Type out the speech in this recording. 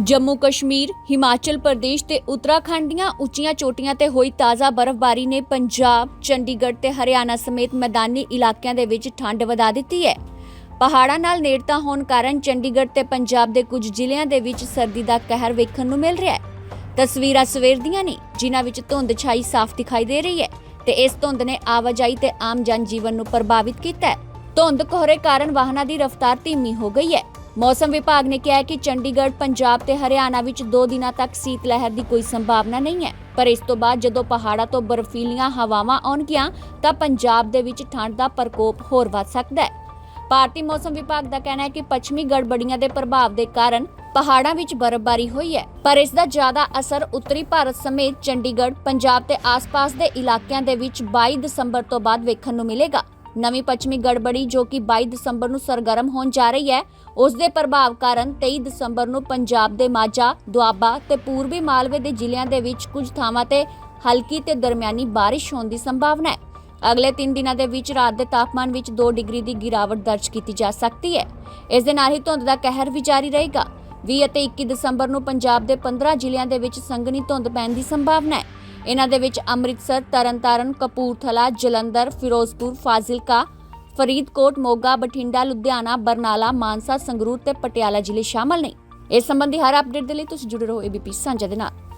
ਜੰਮੂ ਕਸ਼ਮੀਰ ਹਿਮਾਚਲ ਪ੍ਰਦੇਸ਼ ਤੇ ਉੱਤਰਾਖੰਡ ਦੀਆਂ ਉੱਚੀਆਂ ਚੋਟੀਆਂ ਤੇ ਹੋਈ ਤਾਜ਼ਾ ਬਰਫ਼ਬਾਰੀ ਨੇ ਪੰਜਾਬ, ਚੰਡੀਗੜ੍ਹ ਤੇ ਹਰਿਆਣਾ ਸਮੇਤ ਮੈਦਾਨੀ ਇਲਾਕਿਆਂ ਦੇ ਵਿੱਚ ਠੰਡ ਵਧਾ ਦਿੱਤੀ ਹੈ। ਪਹਾੜਾਂ ਨਾਲ ਨੇੜਤਾ ਹੋਣ ਕਾਰਨ ਚੰਡੀਗੜ੍ਹ ਤੇ ਪੰਜਾਬ ਦੇ ਕੁਝ ਜ਼ਿਲ੍ਹਿਆਂ ਦੇ ਵਿੱਚ ਸਰਦੀ ਦਾ ਕਹਿਰ ਵੇਖਣ ਨੂੰ ਮਿਲ ਰਿਹਾ ਹੈ। ਤਸਵੀਰਾਂ ਸਵੇਰ ਦੀਆਂ ਨੇ ਜਿਨ੍ਹਾਂ ਵਿੱਚ ਧੁੰਦ ਛਾਈ ਸਾਫ਼ ਦਿਖਾਈ ਦੇ ਰਹੀ ਹੈ ਤੇ ਇਸ ਧੁੰਦ ਨੇ ਆਵਾਜਾਈ ਤੇ ਆਮ ਜਨ ਜੀਵਨ ਨੂੰ ਪ੍ਰਭਾਵਿਤ ਕੀਤਾ ਹੈ। ਧੁੰਦ ਕੋਹਰੇ ਕਾਰਨ ਵਾਹਨਾਂ ਦੀ ਰਫ਼ਤਾਰ ਧੀਮੀ ਹੋ ਗਈ ਹੈ। ਮੌਸਮ ਵਿਭਾਗ ਨੇ ਕਿਹਾ ਕਿ ਚੰਡੀਗੜ੍ਹ, ਪੰਜਾਬ ਤੇ ਹਰਿਆਣਾ ਵਿੱਚ 2 ਦਿਨਾਂ ਤੱਕ ਸੀਤ ਲਹਿਰ ਦੀ ਕੋਈ ਸੰਭਾਵਨਾ ਨਹੀਂ ਹੈ। ਪਰ ਇਸ ਤੋਂ ਬਾਅਦ ਜਦੋਂ ਪਹਾੜਾਂ ਤੋਂ ਬਰਫ਼ੀਲੀਆਂ ਹਵਾਵਾਂ ਆਉਣਗੀਆਂ ਤਾਂ ਪੰਜਾਬ ਦੇ ਵਿੱਚ ਠੰਡ ਦਾ ਪ੍ਰਕੋਪ ਹੋਰ ਵੱਧ ਸਕਦਾ ਹੈ। ਭਾਰਤੀ ਮੌਸਮ ਵਿਭਾਗ ਦਾ ਕਹਿਣਾ ਹੈ ਕਿ ਪੱਛਮੀ ਗੜਬੜੀਆਂ ਦੇ ਪ੍ਰਭਾਵ ਦੇ ਕਾਰਨ ਪਹਾੜਾਂ ਵਿੱਚ ਬਰਫ਼ਬਾਰੀ ਹੋਈ ਹੈ ਪਰ ਇਸ ਦਾ ਜ਼ਿਆਦਾ ਅਸਰ ਉੱਤਰੀ ਭਾਰਤ ਸਮੇਤ ਚੰਡੀਗੜ੍ਹ, ਪੰਜਾਬ ਤੇ ਆਸ-ਪਾਸ ਦੇ ਇਲਾਕਿਆਂ ਦੇ ਵਿੱਚ 22 ਦਸੰਬਰ ਤੋਂ ਬਾਅਦ ਵੇਖਣ ਨੂੰ ਮਿਲੇਗਾ। ਨਵੀਂ ਪੱਛਮੀ ਗੜਬੜੀ ਜੋ ਕਿ 22 ਦਸੰਬਰ ਨੂੰ ਸਰਗਰਮ ਹੋਣ ਜਾ ਰਹੀ ਹੈ ਉਸ ਦੇ ਪ੍ਰਭਾਵ ਕਾਰਨ 23 ਦਸੰਬਰ ਨੂੰ ਪੰਜਾਬ ਦੇ ਮਾਝਾ, ਦੁਆਬਾ ਤੇ ਪੂਰਬੀ ਮਾਲਵੇ ਦੇ ਜ਼ਿਲ੍ਹਿਆਂ ਦੇ ਵਿੱਚ ਕੁਝ ਥਾਵਾਂ ਤੇ ਹਲਕੀ ਤੇ ਦਰਮਿਆਨੀ ਬਾਰਿਸ਼ ਹੋਣ ਦੀ ਸੰਭਾਵਨਾ ਹੈ। ਅਗਲੇ 3 ਦਿਨਾਂ ਦੇ ਵਿੱਚ ਰਾਤ ਦੇ ਤਾਪਮਾਨ ਵਿੱਚ 2 ਡਿਗਰੀ ਦੀ ਗਿਰਾਵਟ ਦਰਜ ਕੀਤੀ ਜਾ ਸਕਦੀ ਹੈ। ਇਸ ਦੇ ਨਾਲ ਹੀ ਧੁੰਦ ਦਾ ਕਹਿਰ ਵੀ ਜਾਰੀ ਰਹੇਗਾ। 20 ਅਤੇ 21 ਦਸੰਬਰ ਨੂੰ ਪੰਜਾਬ ਦੇ 15 ਜ਼ਿਲ੍ਹਿਆਂ ਦੇ ਵਿੱਚ ਸੰਘਣੀ ਧੁੰਦ ਪੈਣ ਦੀ ਸੰਭਾਵਨਾ ਹੈ। ਇਹਨਾਂ ਦੇ ਵਿੱਚ ਅੰਮ੍ਰਿਤਸਰ, ਤਰਨਤਾਰਨ, ਕਪੂਰਥਲਾ, ਜਲੰਧਰ, ਫਿਰੋਜ਼ਪੁਰ, ਫਾਜ਼ਿਲਕਾ, ਫਰੀਦਕੋਟ, ਮੋਗਾ, ਬਠਿੰਡਾ, ਲੁਧਿਆਣਾ, ਬਰਨਾਲਾ, ਮਾਨਸਾ, ਸੰਗਰੂਰ ਤੇ ਪਟਿਆਲਾ ਜ਼ਿਲ੍ਹੇ ਸ਼ਾਮਲ ਨੇ। ਇਸ ਸੰਬੰਧੀ ਹਰ ਅਪਡੇਟ ਦੇ ਲਈ ਤੁਸੀਂ ਜੁੜੇ ਰਹੋ ਏਬੀਪੀ ਸਾਂਝਾ ਦੇ ਨਾਲ।